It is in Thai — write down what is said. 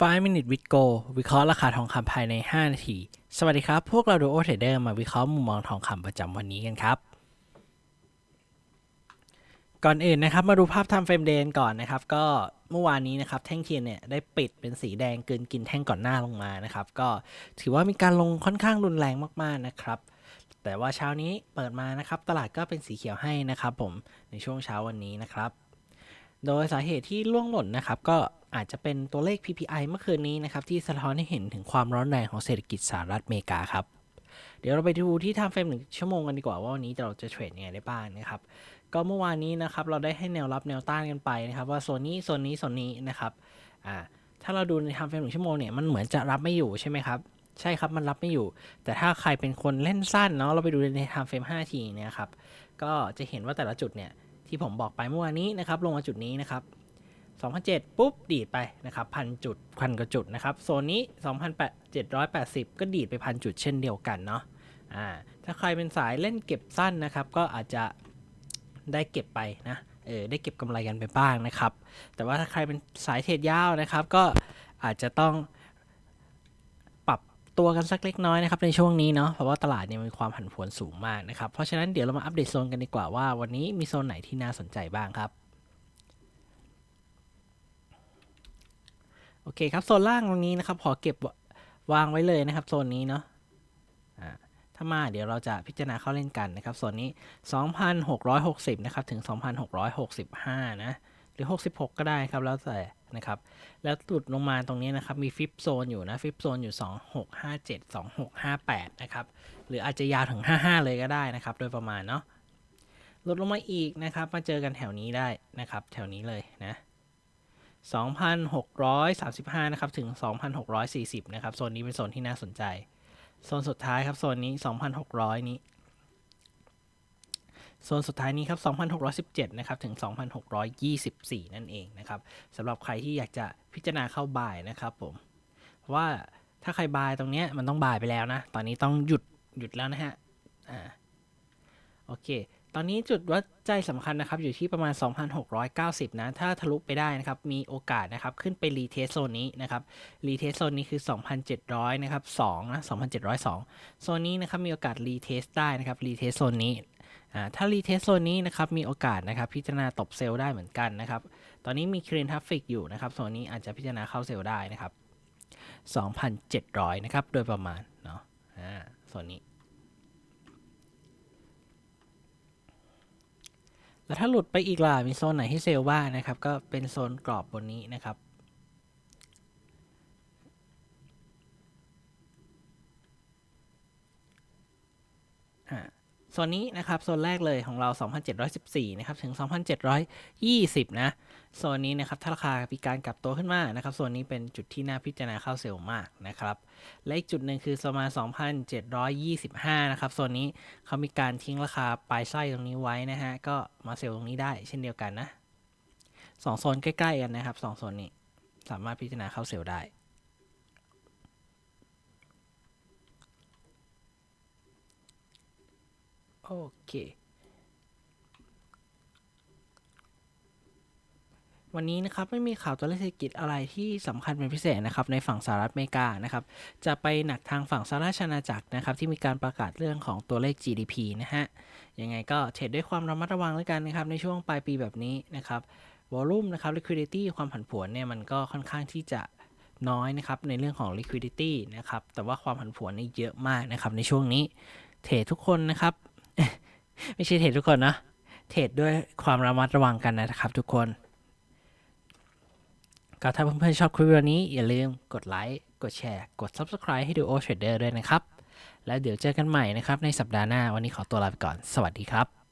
5 minute with go วิเคราะห์ราคาทองคำภายใน 5 นาที สวัสดีครับ พวกเราดูโอเทเดอร์มาวิเคราะห์มุมมองทองคำประจำวันนี้กันครับ ก่อนอื่นนะครับ มาดูภาพทำเฟรมเดนก่อนนะครับ ก็เมื่อวานนี้นะครับ แท่งเทียนเนี่ยได้ปิดเป็นสีแดงเกินกินแท่งก่อนหน้าลงมานะครับ ก็ถือว่ามีการลงค่อนข้างรุนแรงมากๆนะครับ แต่ว่าเช้านี้เปิดมานะครับ ตลาดก็เป็นสีเขียวให้นะครับ ผมในช่วงเช้าวันนี้นะครับ โดยสาเหตุที่ล่วงหล่นนะครับก็อาจจะเป็นตัวเลข PPI เมื่อคืนนี้นะครับที่สะท้อนให้เห็นถึงความร้อนแรงของเศรษฐกิจสหรัฐอเมริกาครับ เดี๋ยวเราไปดูที่ time frame หนึ่งชั่วโมงกันดีกว่าว่าวันนี้เราจะเทรดยังไงได้บ้างนะครับ ก็เมื่อวานนี้นะครับเราได้ให้แนวรับแนวต้านกันไปนะครับว่าโซนนี้โซนนี้โซนนี้นะครับอ่าถ้าเราดูใน time frame หนึ่งชั่วโมงเนี่ยมันเหมือนจะรับไม่อยู่ใช่ไหมครับใช่ครับมันรับไม่อยู่ แต่ถ้าใครเป็นคนเล่นสั้นเนาะเราไปดูใน time frame 5ทีเนี่ยครับก็จะเห็นว่าแต่ละจุดเนี่ย ที่ผมบอกไปเมื่อวานนี้นะครับ ลงมาจุดนี้นะครับ2007 ปุ๊บ ดีดไปนะครับพันจุดพันกว่าจุดนะครับ โซนนี้ 2,780 ก็ดีดไปพันจุดเช่นเดียวกันเนาะอ่าถ้าใครเป็นสายเล่นเก็บสั้นนะครับ ก็อาจจะได้เก็บไปนะเออได้เก็บกำไรกันไปบ้างนะครับ แต่ว่าถ้าใครเป็นสายเทรดยาวนะครับ ก็อาจจะต้อง ตัวกันสักเล็กน้อยนะครับในช่วงนี้เนาะเพราะว่าตลาดเนี่ยมีความผันผวนสูงมากนะครับเพราะฉะนั้นเดี๋ยวเรามาอัปเดตโซนกันดีกว่าว่าวันนี้มีโซนไหนที่น่าสนใจบ้างครับโอเคครับโซนล่างตรงนี้นะครับขอเก็บวางไว้เลยนะครับโซนนี้เนาะถ้ามาเดี๋ยวเราจะพิจารณาเข้าเล่นกันนะครับโซนนี้ 2,660 นะครับ ถึง 2,665 นะ หรือ 66 ก็ได้ครับ แล้วแต่นะครับ แล้วตุดลงมาตรงนี้นะครับ มีฟิปโซนอยู่นะ ฟิปโซนอยู่ 2657 2658 นะครับ หรืออาจจะยาวถึง 55 เลยก็ได้นะครับ โดยประมาณเนาะ ลดลงมาอีกนะครับ มาเจอกันแถวนี้ได้นะครับ แถวนี้เลยนะ2,635 นะครับ ถึง 2,640 นะครับ โซนนี้เป็นโซนที่น่าสนใจ โซนสุดท้ายครับ โซนนี้ 2,600 นี้ โซนสุดท้ายนี้ครับ 2,617 นะครับ ถึง 2,624 นั่นเองนะครับสำหรับใครที่อยากจะพิจารณาเข้าบ่ายนะครับผม เพราะว่าถ้าใครบ่ายตรงเนี้ยมันต้องบ่ายไปแล้วนะ ตอนนี้ต้องหยุดหยุดแล้วนะฮะ อ่า โอเค ตอนนี้จุดวัดใจสำคัญนะครับ อยู่ที่ประมาณ 2,690 นะ ถ้าทะลุไปได้นะครับ มีโอกาสนะครับ ขึ้นไปรีเทสโซนนี้นะครับ รีเทสโซนนี้คือ 2,700 นะครับ2นะ 2,702 โซนนี้นะครับ มีโอกาสรีเทสได้นะครับ รีเทสโซนนี้ ถ้ารีเทสโซนนี้นะครับมีโอกาสนะครับพิจารณาตบเซลล์ได้เหมือนกันนะครับ ตอนนี้มีเครนทัฟฟิกอยู่นะครับโซนนี้อาจจะพิจารณาเข้าเซลล์ได้นะครับ 2,700 นะครับ โดยประมาณเนาะอ่าโซนนี้ แล้วถ้าหลุดไปอีกล่ะมีโซนไหนให้เซลล์บ้างนะครับ ก็เป็นโซนกรอบบนนี้นะครับ โซนนี้นะครับโซนแรกเลยของเรา 2,714 นะครับ ถึง 2,720 นะโซนนี้นะครับถ้าราคามีการกลับตัวขึ้นมานะครับโซนนี้เป็นจุดที่น่าพิจารณาเข้าเซลล์มากนะครับและอีกจุดหนึ่งคือประมาณ 2,725 นะครับโซนนี้เขามีการทิ้งราคาปลายไส้ตรงนี้ไว้นะฮะก็มาเซลล์ตรงนี้ได้เช่นเดียวกันนะสองโซนใกล้ๆกันนะครับสองโซนนี้สามารถพิจารณาเข้าเซลล์ได้ โอเค วันนี้นะครับไม่มีข่าวตัวเลขเศรษฐกิจอะไรที่สำคัญเป็นพิเศษนะครับในฝั่งสหรัฐอเมริกานะครับ จะไปหนักทางฝั่งสหราชอาณาจักรนะครับที่มีการประกาศเรื่องของตัวเลข GDP นะฮะ ยังไงก็เทรดด้วยความระมัดระวังแล้วกันนะครับในช่วงปลายปีแบบนี้นะครับ volume นะครับ liquidity ความผันผวนเนี่ยมันก็ค่อนข้างที่จะน้อยนะครับในเรื่องของ liquidity นะครับ แต่ว่าความผันผวนนี่เยอะมากนะครับในช่วงนี้ เทรดทุกคนนะครับ ไม่ใช่เทรดทุกคนนะ เทรดด้วยความระมัดระวังกันนะครับทุกคน ก็ถ้าเพื่อนๆชอบคลิปวิดีโอนี้ อย่าลืมกดไลค์ กดแชร์ กด Subscribe ให้ดูโอเทรดเดอร์ด้วยนะครับ แล้วเดี๋ยวเจอกันใหม่นะครับในสัปดาห์หน้า วันนี้ขอตัวลาไปก่อน สวัสดีครับ